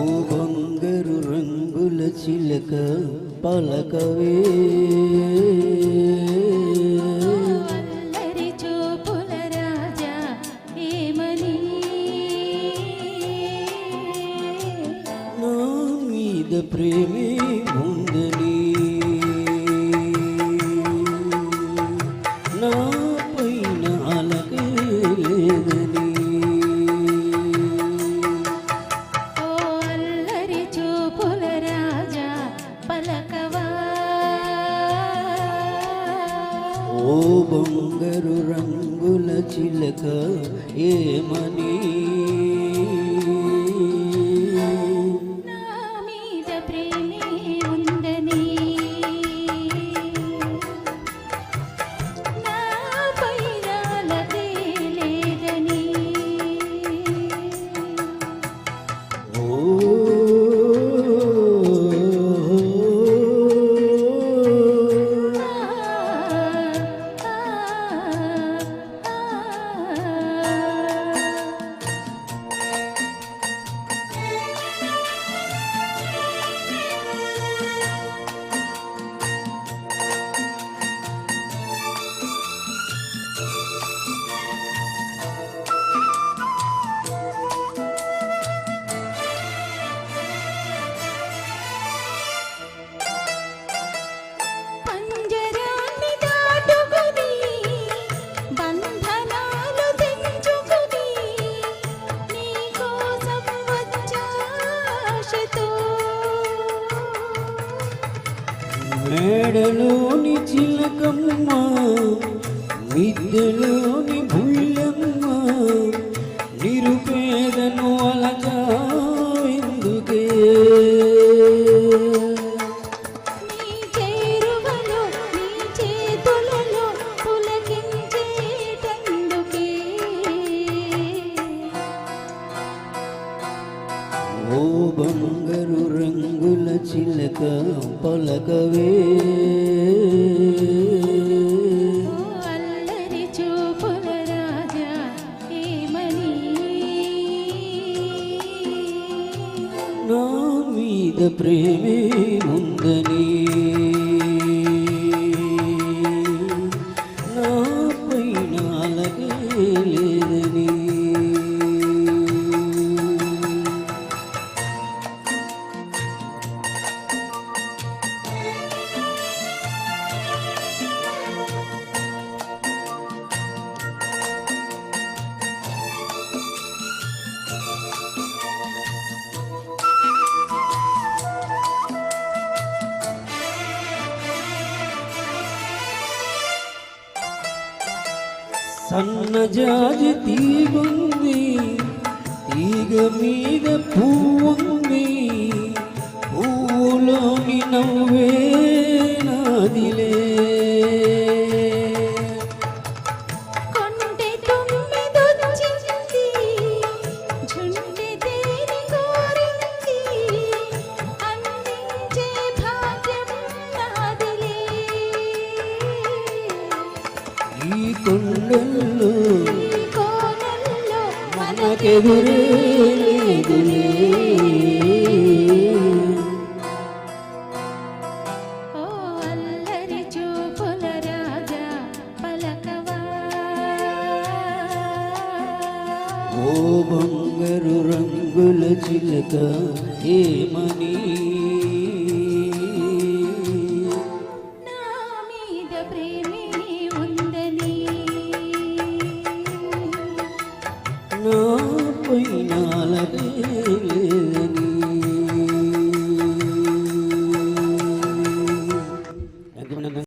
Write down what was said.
ఓ బంగారు రంగుల చిలక పలకవే. ప్రేమే ఓ బొంగరు రంగుల చిలక ఏమని? మేడలోని చిలకమ్మ మిద్దెలోని బుల్లమ్మ నిరుపేదను పులకించేటందుకే ఓ బంగారు రంగుల చిలక పలకవే. అల్లరి చూపుల రాజా ఏమని నా మీద ప్రేమే ఉందని. సన్నజాజి తీగుంది తీగ మీద పువ్వుంది. పువ్వులోని నవ్వే నాదిలే. కోనల్లో మనకెదురే ఓ బంగారు రంగుల చిలక ఏమని பொய் நாளே